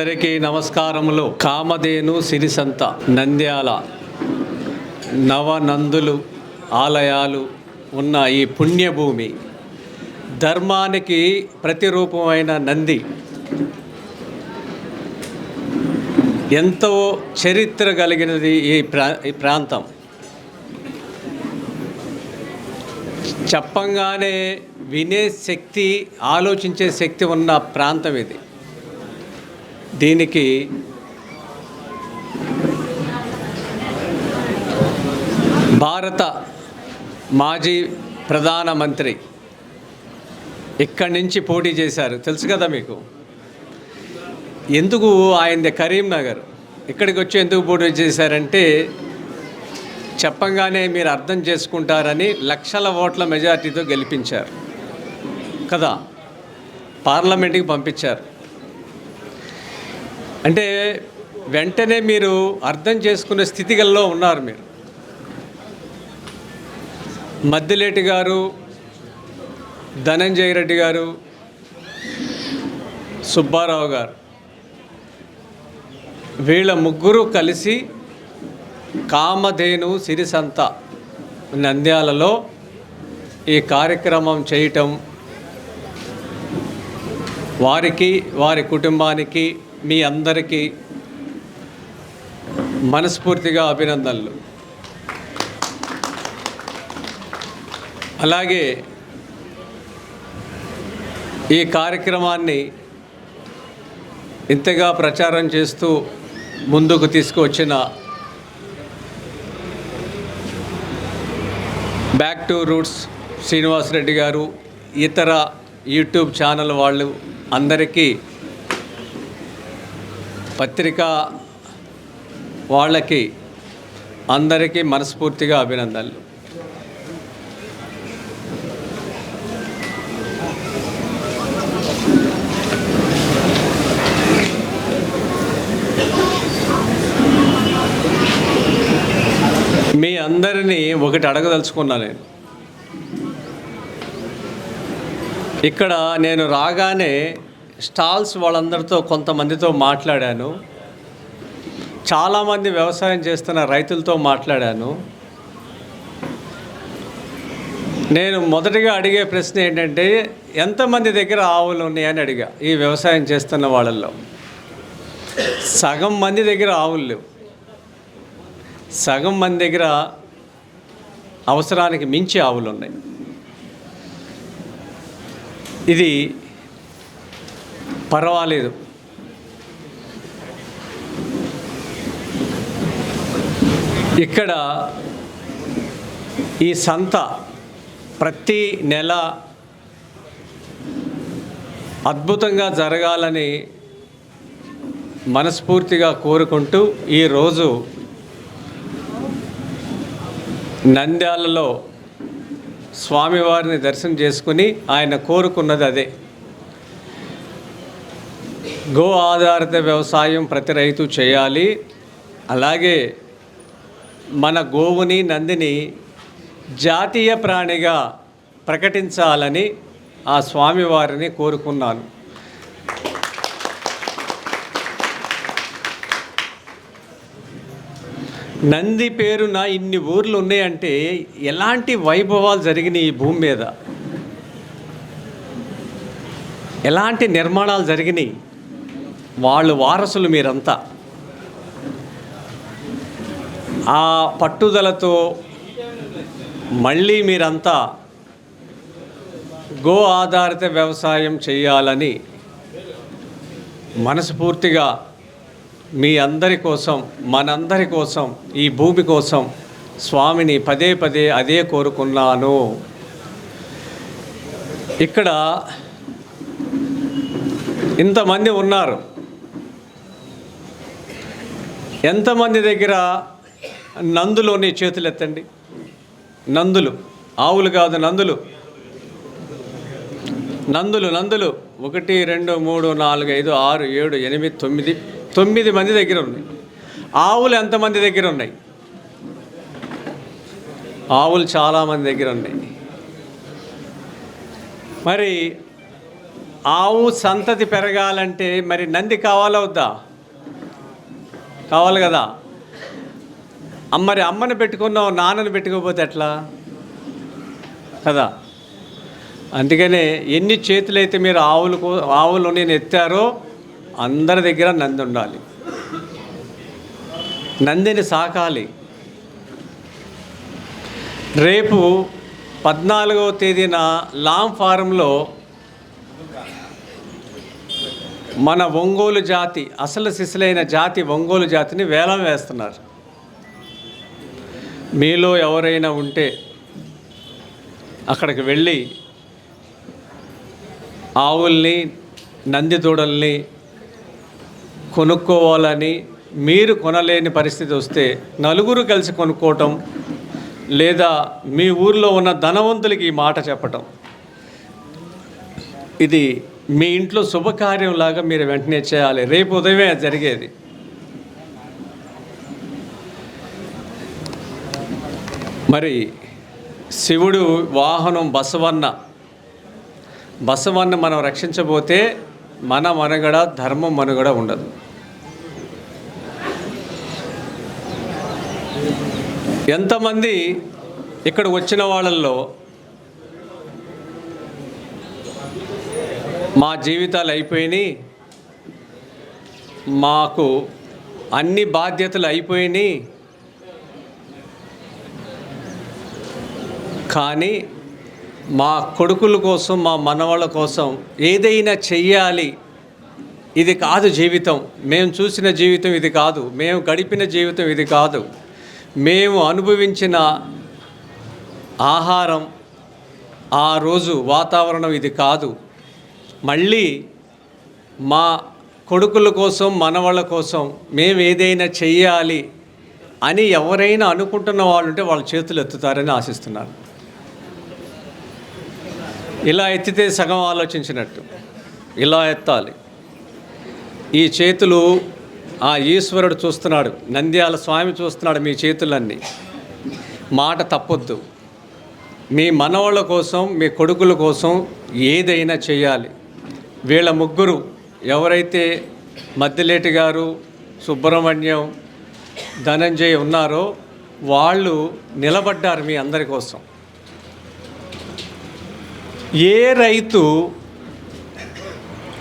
అందరికీ నమస్కారములు. కామధేను సిరిసంత నంద్యాల నవనందులు ఆలయాలు ఉన్న ఈ పుణ్యభూమి. ధర్మానికి ప్రతిరూపమైన నంది. ఎంతో చరిత్ర కలిగినది ఈ ప్రా ఈ ప్రాంతం. చెప్పంగానే వినే శక్తి ఆలోచించే శక్తి ఉన్న ప్రాంతం ఇది. దీనికి భారత మాజీ ప్రధానమంత్రి ఇక్కడి నుంచి పోటీ చేశారు. తెలుసు కదా మీకు? ఎందుకు ఆయనది కరీంనగర్ ఇక్కడికి వచ్చి ఎందుకు పోటీ చేశారంటే చెప్పంగానే మీరు అర్థం చేసుకుంటారని లక్షల ఓట్ల మెజార్టీతో గెలిపించారు. కదా? పార్లమెంట్కి పంపించారు. అంటే వెంటనే మీరు అర్థం చేసుకునే స్థితిగల్లో ఉన్నారు మీరు. మద్దిలేటి గారు ధనంజయ రెడ్డి గారు సుబ్బారావు గారు వీళ్ళ ముగ్గురు కలిసి కామధేను సిరిసంత నంద్యాలలో ఈ కార్యక్రమం చేయటం వారికి వారి కుటుంబానికి మీ అందరికీ మనస్ఫూర్తిగా అభినందనలు. అలాగే ఈ కార్యక్రమాన్ని ఇంతగా ప్రచారం చేస్తూ ముందుకు తీసుకువచ్చిన బ్యాక్ టు రూట్స్ శ్రీనివాసరెడ్డి గారు ఇతర యూట్యూబ్ ఛానల్ వాళ్ళు అందరికీ పత్రిక వాళ్ళకి అందరికీ మనస్ఫూర్తిగా అభినందనలు. మీ అందరినీ ఒకటి అడగదలుచుకున్నా నేను. ఇక్కడ నేను రాగానే స్టాల్స్ వాళ్ళందరితో కొంతమందితో మాట్లాడాను. చాలామంది వ్యవసాయం చేస్తున్న రైతులతో మాట్లాడాను. నేను మొదటిగా అడిగే ప్రశ్న ఏంటంటే ఎంతమంది దగ్గర ఆవులు ఉన్నాయని అడిగా ఈ వ్యవసాయం చేస్తున్న వాళ్ళల్లో. సగం మంది దగ్గర ఆవులు లేవు. సగం మంది దగ్గర అవసరానికి మించి ఆవులు ఉన్నాయి. ఇది పర్వాలేదు. ఇక్కడ ఈ సంత ప్రతి నెల అద్భుతంగా జరగాలని మనస్ఫూర్తిగా కోరుకుంటూ ఈరోజు నంద్యాలలో స్వామివారిని దర్శనం చేసుకుని ఆయన కోరుకున్నది అదే. గో ఆధారిత వ్యవసాయం ప్రతి రైతు చేయాలి. అలాగే మన గోవుని నందిని జాతీయ ప్రాణిగా ప్రకటించాలని ఆ స్వామివారిని కోరుకున్నాను. నంది పేరున ఇన్ని ఊర్లు ఉన్నాయంటే ఎలాంటి వైభవాలు జరిగినాయి ఈ భూమి మీద? ఎలాంటి నిర్మాణాలు జరిగినాయి? వాళ్ళు వారసులు మీరంతా. ఆ పట్టుదలతో మళ్ళీ మీరంతా గో ఆధారిత వ్యవసాయం చేయాలని మనస్ఫూర్తిగా మీ అందరి కోసం మనందరి కోసం ఈ భూమి కోసం స్వామిని పదే పదే అదే కోరుకున్నాను. ఇక్కడ ఇంతమంది ఉన్నారు. ఎంతమంది దగ్గర నందులోని చేతులు ఎత్తండి నందులు. ఆవులు కాదు నందులు. నందులు నందులు. ఒకటి రెండు మూడు నాలుగు ఐదు ఆరు ఏడు ఎనిమిది తొమ్మిది. తొమ్మిది మంది దగ్గర ఉన్నాయి. ఆవులు ఎంతమంది దగ్గర ఉన్నాయి? ఆవులు చాలామంది దగ్గర ఉన్నాయి. మరి ఆవు సంతతి పెరగాలంటే మరి నంది కావాలా వద్దా? కావాలి కదా. అమ్మ- మరి అమ్మని పెట్టుకున్నావు నాన్నని పెట్టుకోకపోతే ఎట్లా? కదా. అందుకనే ఎన్ని చేతులైతే మీరు ఆవులు ఆవులు నేను ఎత్తారో అందరి దగ్గర నంది ఉండాలి. నందిని సాకాలి. రేపు పద్నాలుగవ తేదీన లాంగ్ ఫారంలో మన ఒంగోలు జాతి అసలు సిసలైన జాతి ఒంగోలు జాతిని వేలం వేస్తున్నారు. మీలో ఎవరైనా ఉంటే అక్కడికి వెళ్ళి ఆవుల్ని నంది దూడల్ని కొనుక్కోవాలని మీరు కొనలేని పరిస్థితి వస్తే నలుగురు కలిసి కొనుక్కోవటం లేదా మీ ఊర్లో ఉన్న ధనవంతులకి ఈ మాట చెప్పటం. ఇది మీ ఇంట్లో శుభకార్యంలాగా మీరు వెంటనే చేయాలి. రేపు ఉదయమే అది జరిగేది. మరి శివుడు వాహనం బసవన్న. బసవన్న మనం రక్షించబోతే మన మనుగడ ధర్మం మనుగడ ఉండదు. ఎంతమంది ఇక్కడ వచ్చిన వాళ్ళల్లో మా జీవితాలు అయిపోయినాయి. మాకు అన్ని బాధ్యతలు అయిపోయినాయి. కానీ మా కొడుకుల కోసం మా మనవాళ్ళ కోసం ఏదైనా చెయ్యాలి. ఇది కాదు జీవితం. మేము చూసిన జీవితం ఇది కాదు. మేము గడిపిన జీవితం ఇది కాదు. మేము అనుభవించిన ఆహారం ఆ రోజు వాతావరణం ఇది కాదు. మళ్ళీ మా కొడుకుల కోసం మనవాళ్ళ కోసం మేము ఏదైనా చెయ్యాలి అని ఎవరైనా అనుకుంటున్న వాళ్ళు ఉంటే వాళ్ళ చేతులు ఎత్తుతారని ఆశిస్తున్నాను. ఇలా ఎత్తితే సగం ఆలోచించినట్టు. ఇలా ఎత్తాలి. ఈ చేతులు ఆ ఈశ్వరుడు చూస్తున్నాడు. నంద్యాల స్వామి చూస్తున్నాడు మీ చేతులన్నీ. మాట తప్పొద్దు. మీ మనవాళ్ళ కోసం మీ కొడుకుల కోసం ఏదైనా చేయాలి వీళ్ళ ముగ్గురు ఎవరైతే మద్దిలేటి గారు సుబ్రహ్మణ్యం ధనంజయ్ ఉన్నారో వాళ్ళు నిలబడ్డారు మీ అందరి కోసం. ఏ రైతు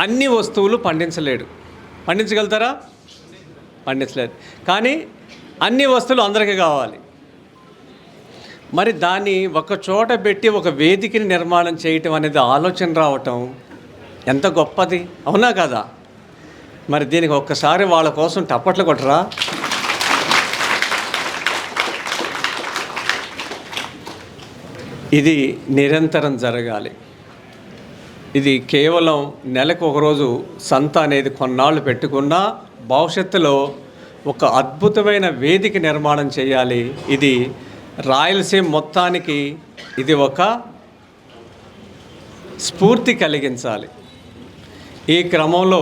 అన్ని వస్తువులు పండించలేడు. పండించగలుగుతారా? పండించలేదు. కానీ అన్ని వస్తువులు అందరికీ కావాలి. మరి దాన్ని ఒక చోట పెట్టి ఒక వేదికని నిర్మాణం చేయటం అనేది ఆలోచన రావటం ఎంత గొప్పది? అవునా కదా? మరి దీనికి ఒక్కసారి వాళ్ళ కోసం టప్పట్లు కొట్టరా? ఇది నిరంతరం జరగాలి. ఇది కేవలం నెలకు ఒకరోజు సంత అనేది కొన్నాళ్ళు పెట్టుకున్నా భవిష్యత్తులో ఒక అద్భుతమైన వేదిక నిర్మాణం చేయాలి. ఇది రాయలసీమ మొత్తానికి ఇది ఒక స్ఫూర్తి కలిగించాలి. ఈ క్రమంలో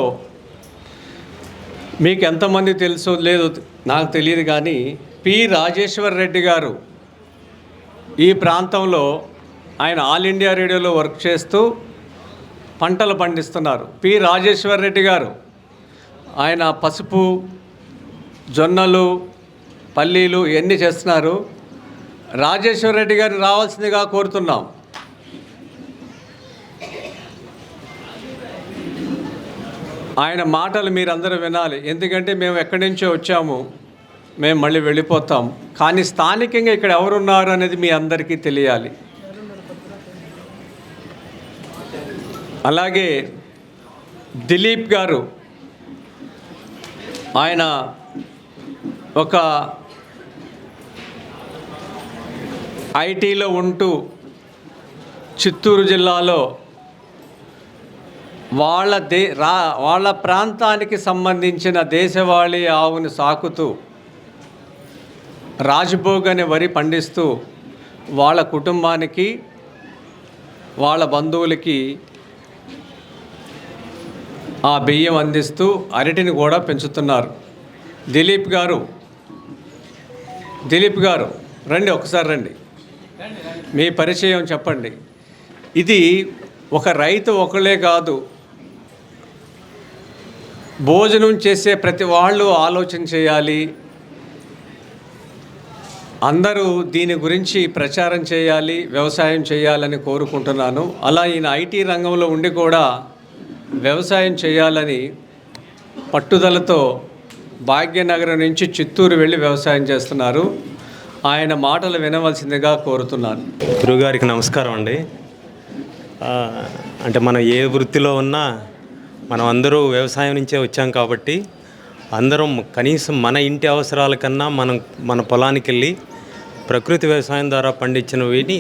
మీకు ఎంతమంది తెలుసో లేదో నాకు తెలియదు కానీ పి. రాజేశ్వర్ రెడ్డి గారు ఈ ప్రాంతంలో ఆయన ఆల్ ఇండియా రేడియోలో వర్క్ చేస్తూ పంటలు పండిస్తున్నారు. పి. రాజేశ్వర్ రెడ్డి గారు ఆయన పసుపు జొన్నలు పల్లీలు ఇవన్నీ చేస్తున్నారు? రాజేశ్వర్ రెడ్డి గారిని రావాల్సిందిగా కోరుతున్నాం. ఆయన మాటలు మీరందరూ వినాలి. ఎందుకంటే మేము ఎక్కడి నుంచో వచ్చాము మేము మళ్ళీ వెళ్ళిపోతాం. కానీ స్థానికంగా ఇక్కడ ఎవరున్నారు అనేది మీ అందరికీ తెలియాలి. అలాగే దిలీప్ గారు ఆయన ఒక ఐటీలో ఉంటూ చిత్తూరు జిల్లాలో వాళ్ళ దే రా వాళ్ళ ప్రాంతానికి సంబంధించిన దేశవాళీ ఆవును సాకుతూ రాజ్భోగ్ అనే వరి పండిస్తూ వాళ్ళ కుటుంబానికి వాళ్ళ బంధువులకి ఆ బియ్యం అందిస్తూ అరటిని కూడా పెంచుతున్నారు. దిలీప్ గారు దిలీప్ గారు రండి ఒకసారి రండి. మీ పరిచయం చెప్పండి. ఇది ఒక రైతు ఒకళ్ళే కాదు భోజనం చేసే ప్రతి వాళ్ళు ఆలోచన చేయాలి. అందరూ దీని గురించి ప్రచారం చేయాలి వ్యవసాయం చేయాలని కోరుకుంటున్నాను. అలా ఈయన ఐటీ రంగంలో ఉండి కూడా వ్యవసాయం చేయాలని పట్టుదలతో భాగ్యనగరం నుంచి చిత్తూరు వెళ్ళి వ్యవసాయం చేస్తున్నారు. ఆయన మాటలు వినవలసిందిగా కోరుతున్నాను. గురుగారికి నమస్కారం అండి. అంటే మనం ఏ వృత్తిలో ఉన్నా మనం అందరూ వ్యవసాయం నుంచే వచ్చాం కాబట్టి అందరం కనీసం మన ఇంటి అవసరాల కన్నా మనం మన పొలానికి వెళ్ళి ప్రకృతి వ్యవసాయం ద్వారా పండించినవిని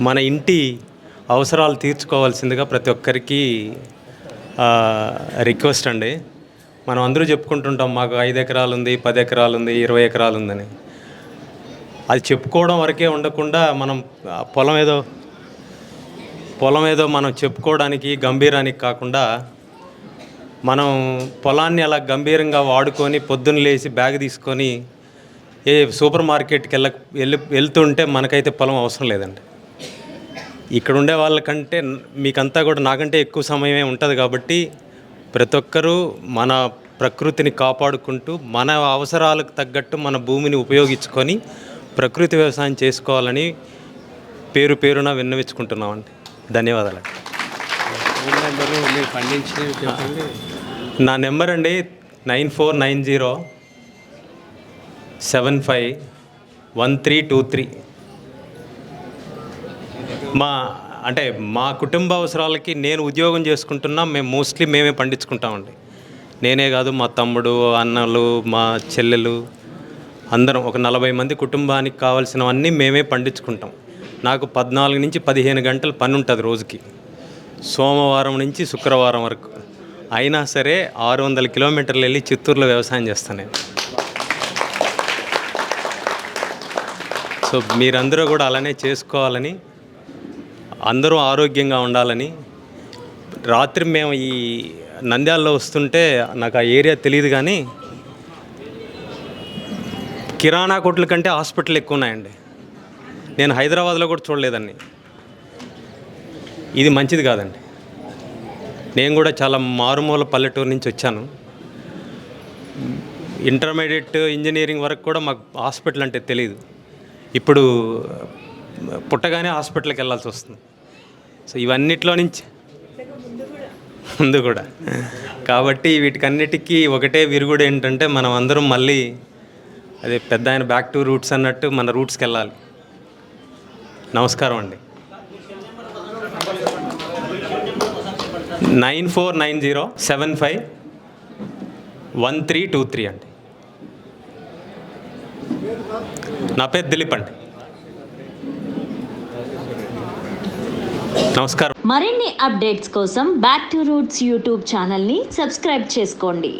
మన ఇంటి అవసరాలు తీర్చుకోవాల్సిందిగా ప్రతి ఒక్కరికి రిక్వెస్ట్ అండి. మనం అందరూ చెప్పుకుంటుంటాం మాకు ఐదు ఎకరాలు ఉంది పది ఎకరాలు ఉంది ఇరవై ఎకరాలు ఉందని. అది చెప్పుకోవడం వరకే ఉండకుండా మనం పొలం ఏదో పొలం ఏదో మనం చెప్పుకోవడానికి గంభీరానికి కాకుండా మనం పొలాన్ని అలా గంభీరంగా వాడుకొని పొద్దున్న లేచి బ్యాగ్ తీసుకొని ఏ సూపర్ మార్కెట్కి వెళ్ళ వెళ్ళి వెళ్తుంటే మనకైతే పొలం అవసరం లేదండి. ఇక్కడ ఉండే వాళ్ళకంటే మీకంతా కూడా నాకంటే ఎక్కువ సమయమే ఉంటుంది కాబట్టి ప్రతి ఒక్కరూ మన ప్రకృతిని కాపాడుకుంటూ మన అవసరాలకు తగ్గట్టు మన భూమిని ఉపయోగించుకొని ప్రకృతి వ్యవసాయం చేసుకోవాలని పేరు పేరున విన్నవించుకుంటున్నామండి. ధన్యవాదాలు మీరు పండించినవి నా నెంబర్ అండి nine four nine zero seven five one three two three. మా అంటే మా కుటుంబ అవసరాలకి నేను ఉద్యోగం చేసుకుంటున్నా మేము మోస్ట్లీ మేమే పండించుకుంటామండి. నేనే కాదు మా తమ్ముడు అన్నలు మా చెల్లెలు అందరం ఒక నలభై మంది కుటుంబానికి కావాల్సినవన్నీ మేమే పండించుకుంటాం. నాకు పద్నాలుగు నుంచి పదిహేను గంటల పని ఉంటుంది రోజుకి. సోమవారం నుంచి శుక్రవారం వరకు. అయినా సరే ఆరు వందల కిలోమీటర్లు వెళ్ళి చిత్తూరులో వ్యవసాయం చేస్తాను నేను. సో మీరందరూ కూడా అలానే చేసుకోవాలని అందరూ ఆరోగ్యంగా ఉండాలని. రాత్రి మేము ఈ నంద్యాలలో వస్తుంటే నాకు ఆ ఏరియా తెలియదు కానీ కిరాణా కొట్ల కంటే హాస్పిటల్ ఎక్కువ ఉన్నాయండి. నేను హైదరాబాద్లో కూడా చూడలేదండి ఇది మంచిది కాదండి. నేను కూడా చాలా మారుమూల పల్లెటూరు నుంచి వచ్చాను. ఇంటర్మీడియట్ ఇంజనీరింగ్ వరకు కూడా మాకు హాస్పిటల్ అంటే తెలియదు ఇప్పుడు పుట్టగానే హాస్పిటల్కి వెళ్ళాల్సి వస్తుంది. సో ఇవన్నిట్లో నుంచి ముందు కూడా. కాబట్టి వీటికన్నిటికీ ఒకటే విరుగుడు ఏంటంటే మనం అందరం మళ్ళీ అదే పెద్ద ఆయన బ్యాక్ టు రూట్స్ అన్నట్టు మన రూట్స్కి వెళ్ళాలి. నమస్కారం అండి. Nine four nine zero seven five one three two three అండి. నా పేరు దిలీప్ అండి. నమస్కారం. మరిన్ని అప్డేట్స్ కోసం బ్యాక్ టు రూట్స్ యూట్యూబ్ ఛానల్ని సబ్స్క్రైబ్ చేసుకోండి.